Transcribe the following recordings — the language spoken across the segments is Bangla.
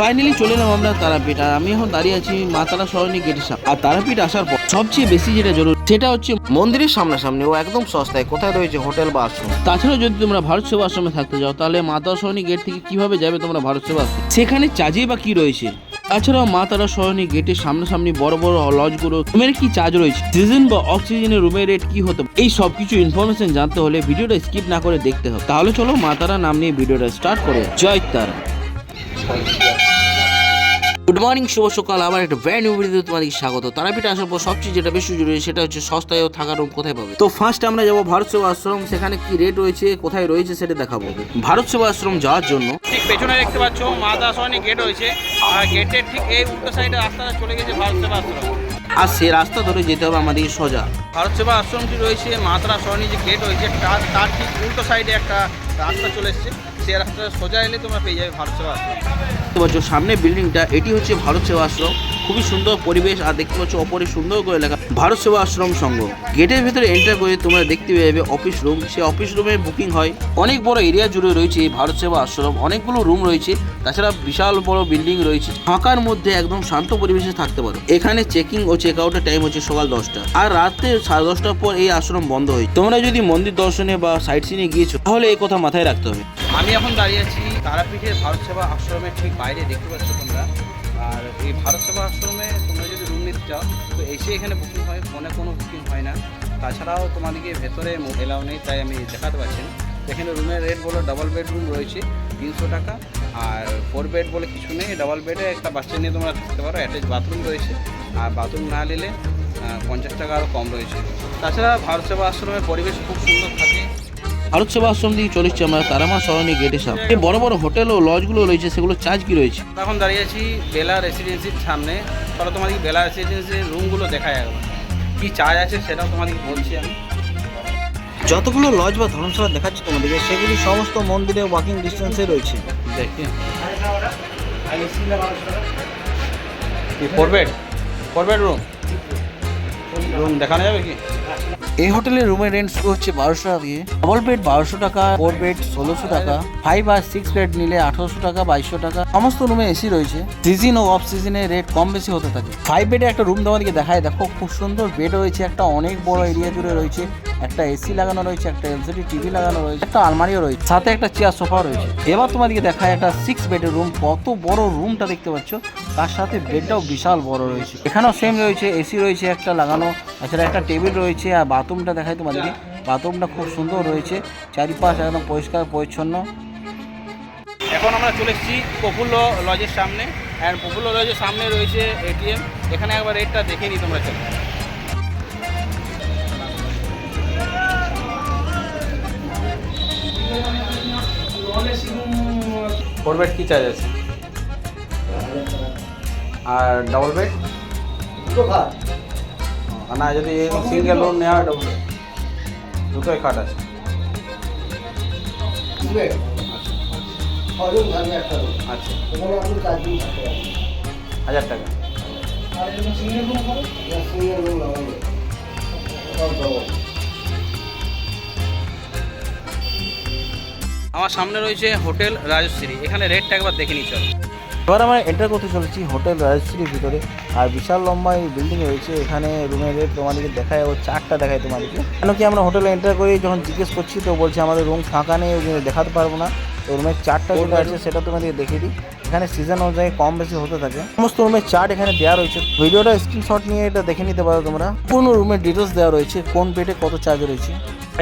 ফাইনালি চলে এলাম আমরা তারাপীঠ, আর আমি এখন দাঁড়িয়ে আছি মা তারা সরণী গেটের সামনে। আর তারাপীঠ আসার পর সবচেয়ে বেশি যেটা জরুরি, সেটা হচ্ছে মন্দিরের সামনাসামনি ও একদম সস্তায়, কোথায় রয়েছে হোটেল বা আশ্রম? তাছাড়াও যদি তোমরা ভারত সেবা আশ্রমে থাকতে যাও, তাহলে মা তারা সরণী গেট থেকে কীভাবে যাবে তোমরা ভারত সেবা আশ্রম? সেখানে চার্জে বা কি রয়েছে? তাছাড়াও মা তারা সরণী গেটের সামনাসামনি বড় বড় লজগুলো রুমের কি চার্জ রয়েছে? সিজন বা অক্সিজেনের রুমের রেট কি হতো এই সব কিছু ইনফরমেশন জানতে হলে ভিডিওটা স্কিপ না করে দেখতে হবে। তাহলে চলো মা তারা নাম নিয়ে ভিডিওটা স্টার্ট করে। জয় তারা। গুড মর্নিং শুভ সকাল। আবার একটা ব্র্যান্ড নিউ ভিডিওতে তোমাদেরকে স্বাগত। তারাপীঠ আসার পর সবচেয়ে যেটা বেশি জরুরি সেটা হচ্ছে সস্তায় ও থাকার রুম কোথায় পাবে? তো ফার্স্ট আমরা যাব ভারত সেবা আশ্রম। সেখানে কি রেট রয়েছে কোথায় রয়েছে সেটা দেখাবো। ভারত সেবা আশ্রম যাওয়ার জন্য ঠিক পেছনে দেখতে পাচ্ছ মা দাসওয়ানি গেট রয়েছে। আর গেটের ঠিক এই উল্টো সাইডে রাস্তাটা চলে গেছে ভারত সেবা আশ্রম। আর সে রাস্তা ধরে যেতে হবে আমাদেরকে সোজা। ভারত সেবা আশ্রমটি রয়েছে মাতারা সরণি যে গেট তার তার ঠিক উল্টো সাইডে একটা রাস্তা চলে এসছে। সেই রাস্তাটা সোজা এলে তোমরা পেয়ে যাবে ভারত সেবা আশ্রম। সামনে বিল্ডিংটা এটি হচ্ছে ভারত সেবা আশ্রম। খুবই সুন্দর পরিবেশ আর দেখতে পাচ্ছ অপরে সুন্দর করে লেখা। ভারত সেবা আশ্রম সংঘ। গেটের ভেতরে এন্টার করে তোমরা দেখতে পেয়ে অফিস রুম সেই অফিস রুমে বুকিং হয়। অনেক বড় এরিয়া জুড়ে রয়েছে এই ভারত সেবা আশ্রম। অনেকগুলো রুম রয়েছে। তাছাড়া বিশাল বড় বিল্ডিং রয়েছে। ফাঁকার মধ্যে একদম শান্ত পরিবেশে থাকতে পারো। এখানে চেকিং ও চেক আউটের টাইম হচ্ছে সকাল দশটা। আর রাতে সাড়ে দশটার পর এই আশ্রম বন্ধ হয় তোমরা যদি মন্দির দর্শনে বা সাইট সিনে গিয়েছো, তাহলে এই কথা মাথায় রাখতে হবে। আমি এখন দাঁড়িয়ে আছি তারাপীঠের ভারত সেবা আশ্রমের ঠিক বাইরে। দেখতে পাচ্ছ তোমরা। আর এই ভারত সেবা আশ্রমে তোমরা যদি রুম নিতে চাও, তো এসে এখানে বুকিং হয় ফোনে কোনো বুকিং হয় না। তাছাড়াও তোমাদেরকে ভেতরে এলাও নেই, তাই আমি দেখাতে পারছি না। এখানে রুমের রেট বলো ডাবল বেডরুম রয়েছে, তিনশো টাকা। আর ফোর বেড বলে কিছু নেই ডাবল বেডে একটা বাচ্চা নিয়ে তোমরা থাকতে পারো অ্যাটাচ বাথরুম রয়েছে। আর বাথরুম না নিলে পঞ্চাশ টাকা আরও কম রয়েছে। তাছাড়া ভারত সেবা আশ্রমের পরিবেশ খুব সুন্দর থাকে। ভারত সেবা আশ্রম থেকে চলে এসছি আমরা তারামা সরণি গেটের সামনে। এই বড় বড় হোটেল ও লজগুলো রয়েছে সেগুলো চার্জ কি রয়েছে? এখন দাঁড়িয়ে আছি বেলা রেসিডেন্সির সামনে। চলো তোমাদেরকে বেলা রেসিডেন্সির রুমগুলো দেখা যাবে কী চার্জ আছে সেটাও তোমাদেরকে বলছি আমি। যতগুলো লজ বা ধর্মশালা দেখাচ্ছি তোমাদেরকে সেগুলি সমস্ত মন্দিরে ওয়াকিং ডিস্টেন্সে রয়েছে। দেখি। Four bed four bed room room দেখানো যাবে কি? এই হোটেলের রুমের রেন্ট শুরু হচ্ছে বারোশো টাকা দিয়ে। ডবল বেড বারোশো টাকা ফোর বেড ষোলোশো টাকা ফাইভ আর সিক্স বেড নিলে আঠারোশো টাকা, বাইশশো টাকা, সমস্ত রুমে এসি রয়েছে। সিজন ও অফ সিজনে রেট কম বেশি হতে থাকে। ফাইভ বেডে একটা রুম তোমাদেরকে দেখায় দেখো খুব সুন্দর বেড রয়েছে, একটা অনেক বড় এরিয়া জুড়ে রয়েছে, একটা এসি লাগানো রয়েছে, একটা এলসিডি টিভি লাগানো রয়েছে, একটা আলমারিও রয়েছে, সাথে একটা চেয়ার সোফা রয়েছে। এবার তোমাদেরকে দেখায় একটা সিক্স বেডের রুম কত বড় রুমটা দেখতে পাচ্ছ? তার সাথে বেডটাও বিশাল বড় রয়েছে। এখানেও সেম রয়েছে এসি রয়েছে একটা লাগানো তাছাড়া একটা টেবিল রয়েছে আর বাথরুমটা দেখাই তোমাদেরকে। বাথরুমটা খুব সুন্দর রয়েছে চারিপাশ একদম পরিষ্কার পরিচ্ছন্ন। এখন আমরা চলে এসেছি প্রফুল্ল লজের সামনে। অ্যান্ড প্রফুল্ল লজের সামনে রয়েছে এটিএম এখানে একবার রেটটা দেখে নিই তোমরা চলো। কী চার্জ আছে? আর ডবল বেড না যদি সিঙ্গেল রুম নেওয়া হয় ডবল দুটোই খাট আছে। আচ্ছা। হাজার টাকা। আমার সামনে রয়েছে হোটেল রাজশ্রী। এখানে রেটটা একবার দেখে নিই চল। এবার আমরা এন্টার করতে চলেছি হোটেল রাজশ্রীর ভিতরে। আর বিশাল লম্বা এই বিল্ডিং রয়েছে। এখানে রুমের রেট তোমাদেরকে দেখায় ও চারটা দেখায় তোমাদেরকে। কেন কি আমরা হোটেলে এন্টার করি যখন জিজ্ঞেস করছি তো বলছে আমাদের রুম ফাঁকা নেই ওই জন্য দেখাতে পারব না। তো রুমের চারটা যেটা আছে সেটা তোমাদেরকে দেখিয়ে দিই। এখানে সিজন অনুযায়ী কম বেশি হতে থাকে। সমস্ত রুমের চার্ট এখানে দেওয়া রয়েছে। ভিডিওটা স্ক্রিনশট নিয়ে এটা দেখে নিতে পারো তোমরা। কোন রুমের ডিটেলস দেওয়া রয়েছে। কোন বেডে কত চার্জ রয়েছে।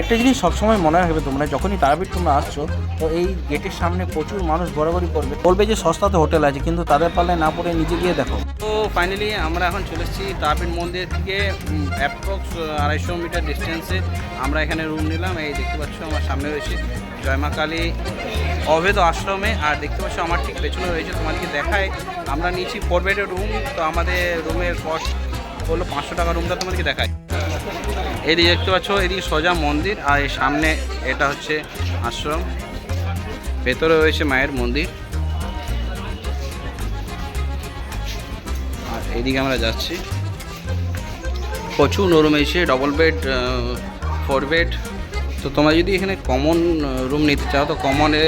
একটা জিনিস সবসময় মনে রাখবে তোমরা, যখনই তারাপীঠ তোমরা আসছো, তো এই গেটের সামনে প্রচুর মানুষ ঘোরাঘুরি করবে। বলবে যে সস্তাতে হোটেল আছে, কিন্তু তাদের পাল্লায় না পড়ে নিজে গিয়ে দেখো। তো ফাইনালি আমরা এখন চলে এসেছি তারাপীঠ মন্দির থেকে অ্যাপ্রক্স আড়াইশো মিটার ডিস্টেন্সে আমরা এখানে রুম নিলাম, এই দেখতে পাচ্ছ আমার সামনে রয়েছে জয়মা কালী অভেদ আশ্রমে, আর দেখতে পাচ্ছ আমার ঠিক পেছনে রয়েছে তোমাদেরকে দেখায়। আমরা নিয়েছি ফোর বেডের রুম তো আমাদের রুমের কস্ট হলো পাঁচশো টাকা রুমটা তোমাদেরকে দেখায়। এদিকে দেখতে পাচ্ছ, এদিকে সোজা মন্দির আর এই সামনে এটা হচ্ছে আশ্রম। ভেতরে রয়েছে মায়ের মন্দির। আর এইদিকে আমরা যাচ্ছি। প্রচুর নরম এসে ডবল বেড ফোর বেড তো তোমরা যদি এখানে কমন রুম নিতে চাও, তো কমনে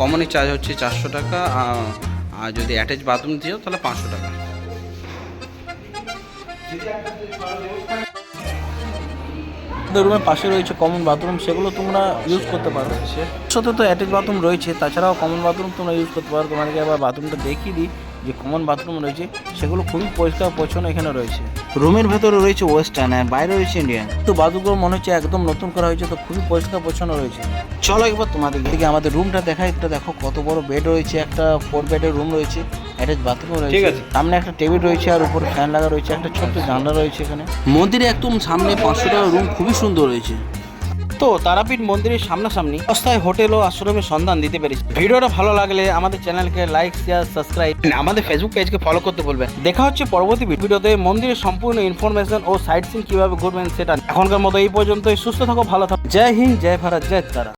কমনের চার্জ হচ্ছে চারশো টাকা। আর যদি অ্যাটাচ বাথরুম দিও তাহলে পাঁচশো টাকা। রুমের পাশে রয়েছে কমন বাথরুম সেগুলো তোমরা ইউজ করতে পারো। সাথে তো অ্যাটাচ বাথরুম রয়েছে তাছাড়াও কমন বাথরুম তোমরা ইউজ করতে পারো। তোমাদেরকে আবার বাথরুমটা দেখিয়ে দিই যে কমন বাথরুম রয়েছে সেগুলো খুবই পরিষ্কার পরিচ্ছন্ন এখানে রয়েছে। রুমের ভেতরে রয়েছে ওয়েস্টার্ন আর বাইরে রয়েছে ইন্ডিয়ান তো বাথরুমগুলো মনে হচ্ছে একদম নতুন করা হয়েছে তো খুবই পরিষ্কার পরিচ্ছন্ন রয়েছে। চলো একবার তোমাদের দিকে আমাদের রুমটা দেখাই একটা দেখো কত বড় বেড রয়েছে একটা ফোর বেডের রুম রয়েছে। অ্যাটাচ বাথরুম রয়েছে। ঠিক আছে। সামনে একটা টেবিল রয়েছে আর উপরে ফ্যান লাগা রয়েছে একটা ছোট্ট জানলা রয়েছে এখানে। মন্দিরে একদম সামনে পাঁচশো টাকার রুম খুবই সুন্দর রয়েছে। তো তারাপীঠ মন্দিরের সামনাসামনি সস্তায় হোটেল ও আশ্রমের সন্ধান দিতে পেরেছি। ভিডিওটা ভালো লাগলে আমাদের চ্যানেলকে লাইক শেয়ার সাবস্ক্রাইব আমাদের ফেসবুক পেজকে ফলো করতে বলবেন দেখা হচ্ছে পরবর্তী ভিডিওতে মন্দিরের সম্পূর্ণ ইনফরমেশন ও সাইট সিন কীভাবে ঘুরবেন সেটা এখনকার মতো এই পর্যন্তই। সুস্থ থাকো ভালো থাকো। জয় হিন্দ জয় ভারত জয় তারা।